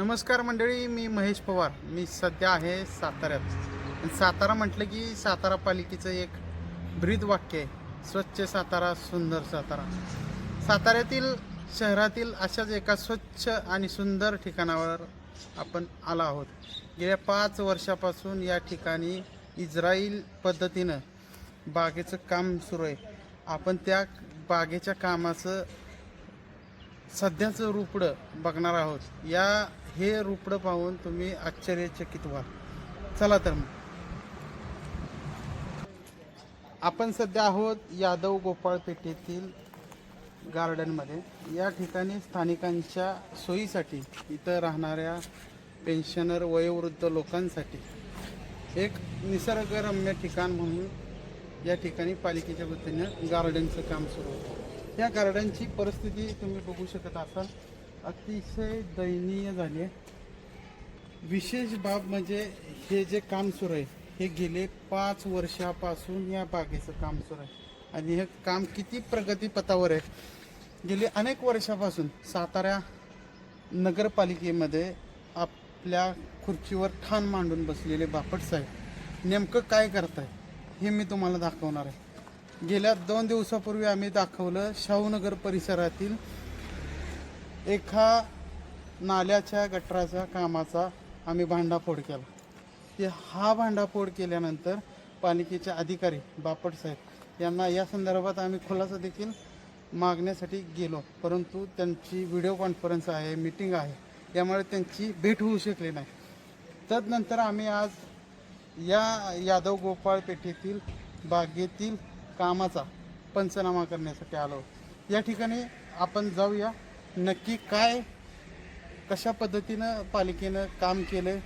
नमस्कार मंडळी मी महेश पवार. मी सध्या आहे साताऱ्यात. सातारा म्हटलं की सातारा पालिकेचं एक ब्रीद वाक्य आहे. स्वच्छ सातारा सुंदर सातारा. साताऱ्यातील शहरातील अशाच एका स्वच्छ आणि सुंदर ठिकाणावर आपण आला आहोत. गेल्या पाच वर्षापासून या ठिकाणी इस्राईल पद्धतीनं बागेचं काम सुरू आहे. आपण त्या बागेच्या कामाचं सध्याचं रुपडं बघणार आहोत. या हे रुपडं पाहून तुम्ही आश्चर्यचकित व्हाल चला तर मग. आपण सध्या आहोत यादव गोपाळपेठेतील गार्डनमध्ये या ठिकाणी स्थानिकांच्या सोयीसाठी इथं राहणाऱ्या पेन्शनर वयोवृद्ध लोकांसाठी एक निसर्गरम्य ठिकाण म्हणून या ठिकाणी पालिकेच्या वतीनं गार्डनचं काम सुरू होतं. या गार्डनची परिस्थिती तुम्ही बघू शकत असाल. अतिशय दयनीय झाली आहे. विशेष बाब म्हणजे हे जे काम सुरू आहे हे गेले पाच वर्षापासून या बागेचं काम सुरू आहे. आणि हे काम किती प्रगतीपथावर आहे. गेले अनेक वर्षापासून सातारा नगरपालिकेमध्ये आपल्या खुर्चीवर ठाण मांडून बसलेले बापट साहेब नेमकं काय करताय हे मी तुम्हाला दाखवणार आहे. गेल्या दोन दिवसापूर्वी आम्ही दाखवलं शाहूनगर परिसरातील एका नाल्याच्या गटराच्या कामाचा आम्ही भांडाफोड केला. ते हा भांडाफोड केल्यानंतर पालिकेचे अधिकारी बापट साहेब यांना या संदर्भात आम्ही खुलासा देखील मागण्यासाठी गेलो. परंतु त्यांची व्हिडिओ कॉन्फरन्स आहे मीटिंग आहे यामुळे त्यांची भेट होऊ शकली नाही. तदनंतर आम्ही आज या यादव गोपाळ पेठेतील बागेतील कामाचा पंचनामा करण्यासाठी आलो. या ठिकाणी आपण जाऊया. नक्की काय कशा पद्धतीनं पालिकेनं काम केलं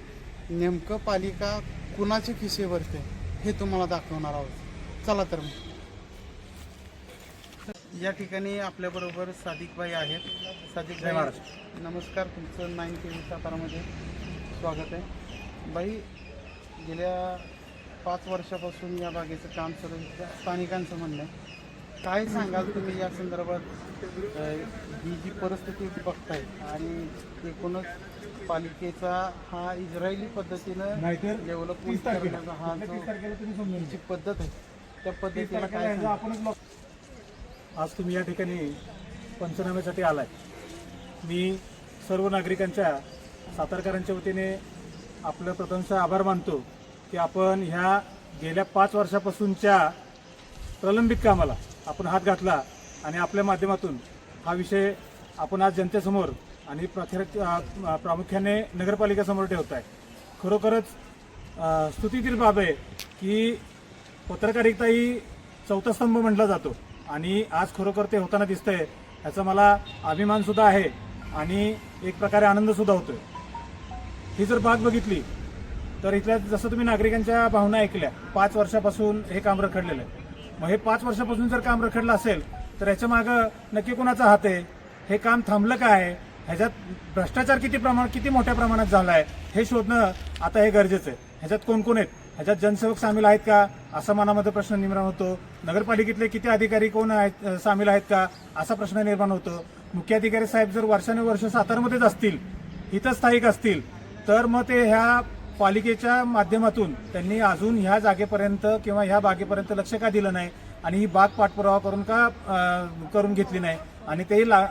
नेमकं पालिका कुणाचे खिसे भरते हे तुम्हाला दाखवणार आहोत. चला तर मग. या ठिकाणी आपल्याबरोबर सादिकबाई आहेत. सादिकबाई नमस्कार. तुमचं नाईन टी व्ही सातारामध्ये स्वागत आहे. बाई गेल्या पाच वर्षापासून या बागेचं काम सुरू स्थानिकांचं म्हणणं आहे. काय सांगाल तुम्ही या संदर्भात? अ, ही जी परिस्थिती बघताय आणि एकूणच पालिकेचा हा इस्रायली पद्धतीनं नाहीतर डेव्हलपमेंट तीस तारखेला. करण्याचा हा तीस जो तारखेला तुम्ही समजून जी पद्धत आहे त्या तीस पद्धतीला तारखेला काय यांचं सांगाल? आपणच लॉक- आज तुम्ही या ठिकाणी पंचनाम्यासाठी आलाय. मी सर्व नागरिकांच्या सातारकरांच्या वतीने आपलं प्रथमचा आभार मानतो की आपण ह्या गेल्या पाच वर्षापासूनच्या प्रलंबित कामाला आपण हात घातला आणि आपल्या माध्यमातून हा विषय आपण आज जनतेसमोर आणि प्रख्यात प्रामुख्याने नगरपालिकेसमोर ठेवत आहे. खरोखरच स्तुतीतील बाब आहे की पत्रकारिता ही चौथा स्तंभ म्हटला जातो आणि आज खरोखर ते होताना दिसतंय याचा मला अभिमानसुद्धा आहे आणि एक प्रकारे आनंदसुद्धा होतो ही जर बाग बघितली तर इथल्या जसं तुम्ही नागरिकांच्या भावना ऐकल्या पाच वर्षापासून हे काम रखडलेलं आहे. मग हे पाच वर्षापासून जर काम रखडलं असेल तर याच्या मागं नक्की कोणाचा हात आहे? हे काम थांबलं काय? ह्याच्यात भ्रष्टाचार किती प्रमाण किती मोठ्या प्रमाणात झाला आहे हे शोधणं आता हे गरजेचं आहे. ह्याच्यात कोण कोण आहेत? ह्याच्यात जनसेवक सामील आहेत का? असा मनामध्ये प्रश्न निर्माण होतो. नगरपालिकेतले किती अधिकारी कोण आहेत सामील आहेत का? असा प्रश्न निर्माण होतो. मुख्याधिकारी साहेब जर वर्षानुवर्ष सातारमध्येच असतील इथं स्थायिक असतील तर मग ते ह्या पालिकेच्या माध्यमातून त्यांनी अजून ह्या जागेपर्यंत किंवा ह्या बागेपर्यंत लक्ष का दिलं नाही? आणि ही बाग पाठपुरावा करून का करून घेतली नाही? आणि तेही ला-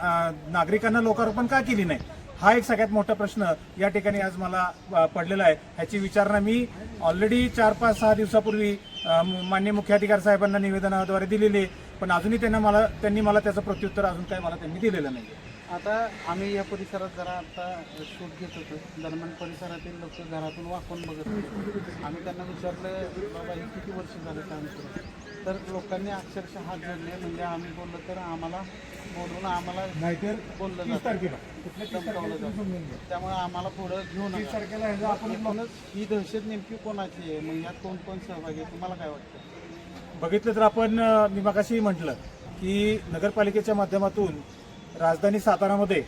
नागरिकांना लोकार्पण का केली नाही? हा एक सगळ्यात मोठा प्रश्न या ठिकाणी आज मला पडलेला आहे. ह्याची विचारणा मी ऑलरेडी चार पाच सहा दिवसापूर्वी अं, माननीय मुख्याधिकारी साहेबांना निवेदनाद्वारे दिलेली आहे. पण अजूनही त्यांना मला त्यांनी मला त्याचं प्रत्युत्तर अजून काय मला त्यांनी दिलेलं नाही आता आम्ही या परिसरात जरा आता शूट घेत होतो. दरम्यान परिसरातील लोक घरातून वाकून बघत होते. आम्ही त्यांना विचारलं बाबा हे किती वर्ष झालं काम सुरू आहे?" तर लोकांनी अक्षरशः हात जोडले. म्हणजे आम्ही बोललो तर आम्हाला बोलून आम्हाला नाहीतर बोललं जातं. त्यामुळे आम्हाला पुढं घेऊ तीस नका तारखेला ह्याचं आपण ही दहशत नेमकी कोणाची आहे? मग यात कोण कोण सहभागी आहे? तुम्हाला काय वाटतं? बघितलं तर आपण मी मगाशी म्हटलं की नगरपालिकेच्या माध्यमातून राजधानी सातारामध्ये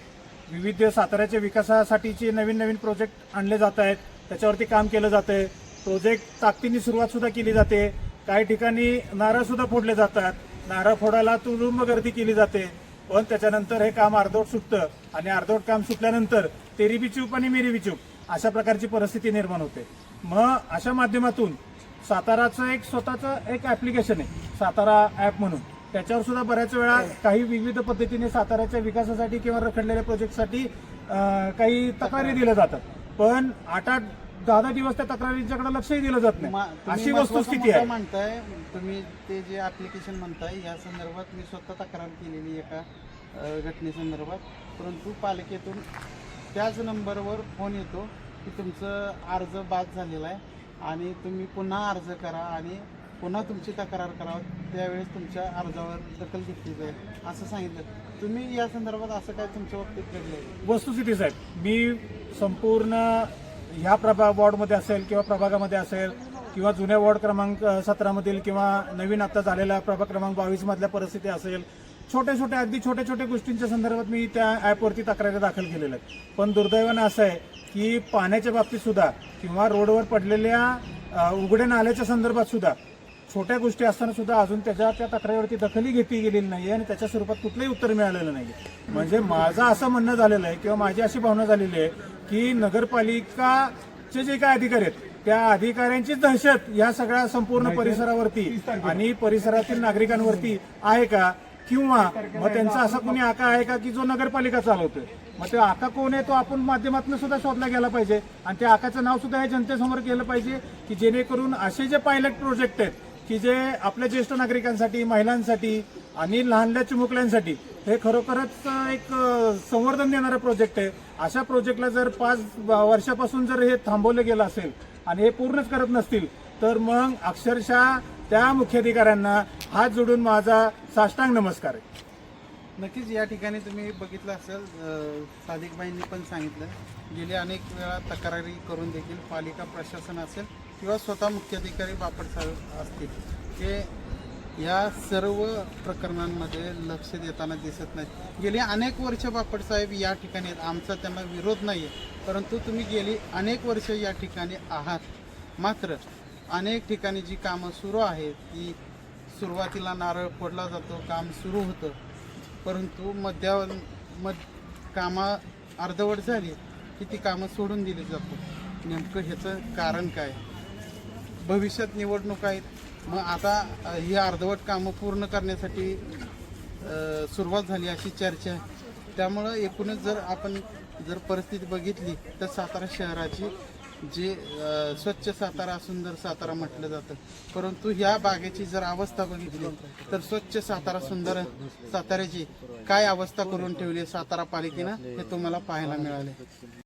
विविध साताऱ्याच्या विकासासाठीचे नवीन नवीन प्रोजेक्ट आणले जात आहेत. त्याच्यावरती काम केलं जात आहे प्रोजेक्ट ताकदीने सुरुवातसुद्धा केली जाते. काही ठिकाणी नारळसुद्धा फोडले जातात. नारळ फोडायला तुडुंब गर्दी केली जाते. पण त्याच्यानंतर हे काम अर्धवट सुटतं आणि अर्धवट काम सुटल्यानंतर तेरी बी आणि मेरी बी अशा प्रकारची परिस्थिती निर्माण होते. मग अशा माध्यमातून साताराचं एक स्वतःचं एक ॲप्लिकेशन आहे. सातारा ॲप म्हणून. त्याच्यावर सुद्धा बऱ्याच वेळा काही विविध पद्धतीने साताऱ्याच्या विकासासाठी किंवा रखडलेल्या प्रोजेक्टसाठी काही तक्रारी दिल्या जातात. पण आठ आठ दहा दहा दिवस त्या तक्रारींच्याकडे लक्षही दिलं जात नाही. अशी वस्तुस्थिती आहे. म्हणताय तुम्ही ते जे ऍप्लिकेशन म्हणताय या संदर्भात मी स्वतः तक्रार केलेली एका घटनेसंदर्भात. परंतु पालिकेतून त्याच नंबरवर फोन येतो की तुमचं अर्ज बाद झालेला आहे आणि तुम्ही पुन्हा अर्ज करा आणि पुन्हा तुमची तक्रार करावं त्यावेळेस तुमच्या अर्जावर दखल घेतली जाईल असं सांगितलं. तुम्ही या संदर्भात असं काय तुमच्या बाबतीत घडलं वस्तुस्थिती साहेब मी संपूर्ण ह्या प्रभा वॉर्डमध्ये असेल किंवा प्रभागामध्ये असेल किंवा जुन्या वॉर्ड क्रमांक सतरामधील किंवा नवीन आता झालेल्या प्रभाग क्रमांक बावीसमधल्या परिस्थिती असेल छोट्या छोट्या अगदी छोट्या छोट्या गोष्टींच्या संदर्भात मी त्या ॲपवरती तक्रारी दाखल केलेल्या आहेत. पण दुर्दैवानं असं आहे की पाण्याच्या बाबतीत सुद्धा किंवा रोडवर पडलेल्या उघड्या नाल्याच्या संदर्भात सुद्धा छोट्या गोष्टी असताना सुद्धा अजून त्याच्या त्या तक्रारीवरती दखलही घेतली गेलेली नाही आणि त्याच्या स्वरूपात कुठलंही उत्तर मिळालेलं नाही म्हणजे माझं असं म्हणणं झालेलं आहे किंवा माझी अशी भावना झालेली आहे की नगरपालिकाचे जे काय अधिकारी आहेत त्या अधिकाऱ्यांची दहशत या सगळ्या संपूर्ण परिसरावरती आणि परिसरातील नागरिकांवरती आहे का? किंवा मग त्यांचा असा कोणी आका आहे का की जो नगरपालिका चालवतोय? मग ते आका कोण आहे तो आपण माध्यमातून सुद्धा शोधला गेला पाहिजे. आणि त्या आकाचं नाव सुद्धा हे जनतेसमोर केलं पाहिजे की जेणेकरून असे जे पायलट प्रोजेक्ट आहेत की जे आपल्या ज्येष्ठ नागरिकांसाठी महिलांसाठी आणि लहानल्या चिमुकल्यांसाठी हे खरोखरच एक संवर्धन देणारं प्रोजेक्ट आहे. अशा प्रोजेक्टला जर पाच वर्षापासून जर हे थांबवलं गेलं असेल आणि हे पूर्णच करत नसतील तर मग अक्षरशः त्या मुख्याधिकाऱ्यांना हात जोडून माझा साष्टांग नमस्कार आहे. नक्कीच या ठिकाणी तुम्ही बघितलं असेल साधिकबाईंनी सादिकबाईंनी पण सांगितलं. गेली अनेक वेळा तक्रारी करून देखील पालिका प्रशासन असेल किंवा स्वतः मुख्याधिकारी बापट साहेब असतील ते या सर्व प्रकरणांमध्ये लक्ष देताना दिसत नाहीत. गेली अनेक वर्ष बापट साहेब या ठिकाणी आहेत. आमचा त्यांना विरोध नाही आहे परंतु तुम्ही गेली अनेक वर्ष या ठिकाणी आहात. मात्र अनेक ठिकाणी जी कामं सुरू आहेत ती सुरुवातीला नारळ फोडला जातो काम सुरू होतं. परंतु मध्या मध कामं अर्धवट झाली की ती कामं सोडून दिली जातात. नेमकं ह्याचं कारण काय? भविष्यात निवडणूक आहेत. मग आता ही अर्धवट कामं पूर्ण करण्यासाठी सुरुवात झाली अशी चर्चा आहे. त्यामुळं एकूणच जर आपण जर परिस्थिती बघितली तर सातारा शहराची जे स्वच्छ सातारा सुंदर सातारा म्हटलं जातं परंतु ह्या बागेची जर अवस्था बघितली तर स्वच्छ सातारा सुंदर साताऱ्याची काय अवस्था करून ठेवली आहे सातारा पालिकेनं हे तुम्हाला पाहायला मिळाले